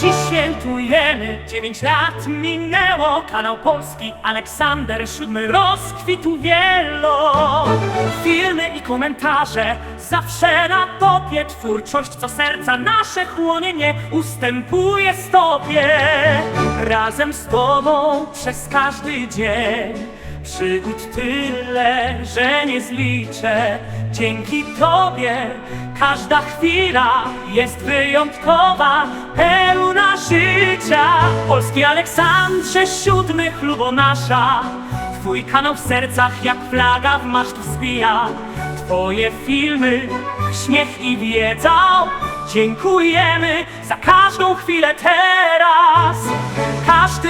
Dziś świętujemy, dziewięć lat minęło Kanał Polski, Aleksander siódmy rozkwitu wielo. Filmy i komentarze, zawsze na topie Twórczość, co serca nasze chłonie nie ustępuje stopie. Razem z Tobą przez każdy dzień Przygód tyle, że nie zliczę. Dzięki Tobie każda chwila jest wyjątkowa. Pełna życia. Polski Aleksandrze siódmy chlubo nasza. Twój kanał w sercach jak flaga w maszt wzbija. Twoje filmy, śmiech i wiedza. Dziękujemy za każdą chwilę teraz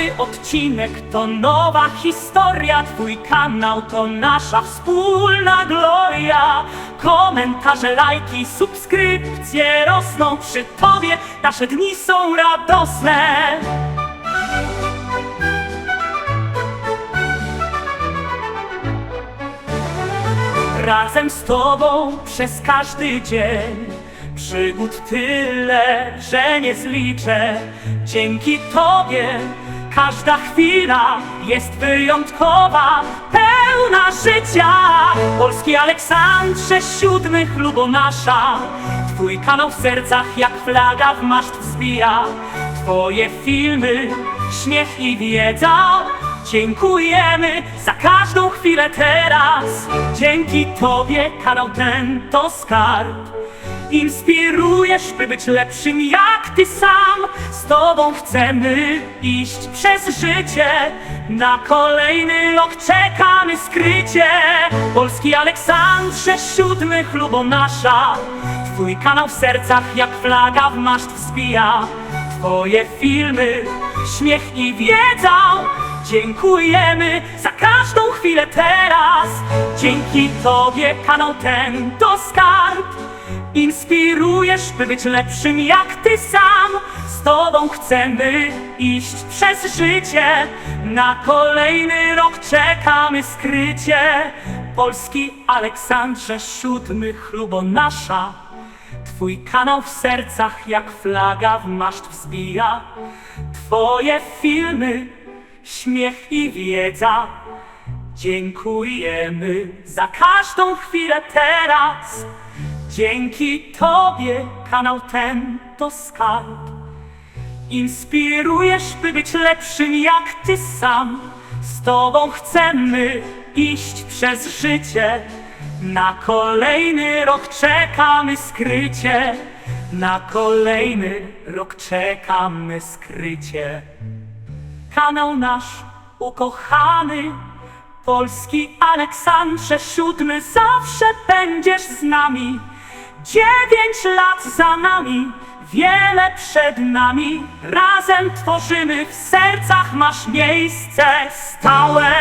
każdy odcinek to nowa historia. Twój kanał to nasza wspólna gloria. Komentarze, lajki, subskrypcje rosną przy Tobie. Nasze dni są radosne. Razem z Tobą przez każdy dzień. Przygód tyle, że nie zliczę. Dzięki Tobie każda chwila jest wyjątkowa Pełna życia. Polski Aleksandrze siódmy chlubo nasza. Twój kanał w sercach jak flaga w maszt wzbija. Twoje filmy, śmiech i wiedza. Dziękujemy za każdą chwilę teraz. Dzięki Tobie kanał ten to skarb Inspirujesz, by być lepszym jak Ty sam. Z Tobą chcemy iść przez życie. Na kolejny rok czekamy skrycie. Polski Aleksandrze siódmy chlubo nasza. Twój kanał w sercach jak flaga w maszt wzbija. Twoje filmy, śmiech i wiedza Dziękujemy za każdą chwilę teraz. Dzięki Tobie kanał ten to skarb. Inspirujesz, by być lepszym jak Ty sam. Z Tobą chcemy iść przez życie. Na kolejny rok czekamy skrycie. Polski Aleksandrze siódmy chlubo nasza. Twój kanał w sercach jak flaga w maszt wzbija. Twoje filmy, śmiech i wiedza. Dziękujemy za każdą chwilę teraz. Dzięki Tobie kanał ten to skarb. Inspirujesz, by być lepszym jak Ty sam. Z Tobą chcemy iść przez życie. Na kolejny rok czekamy skrycie. Na kolejny rok czekamy skrycie Kanał nasz ukochany Polski Aleksandrze siódmy Zawsze będziesz z nami. Dziewięć lat za nami Wiele przed nami. Razem tworzymy W sercach masz miejsce stałe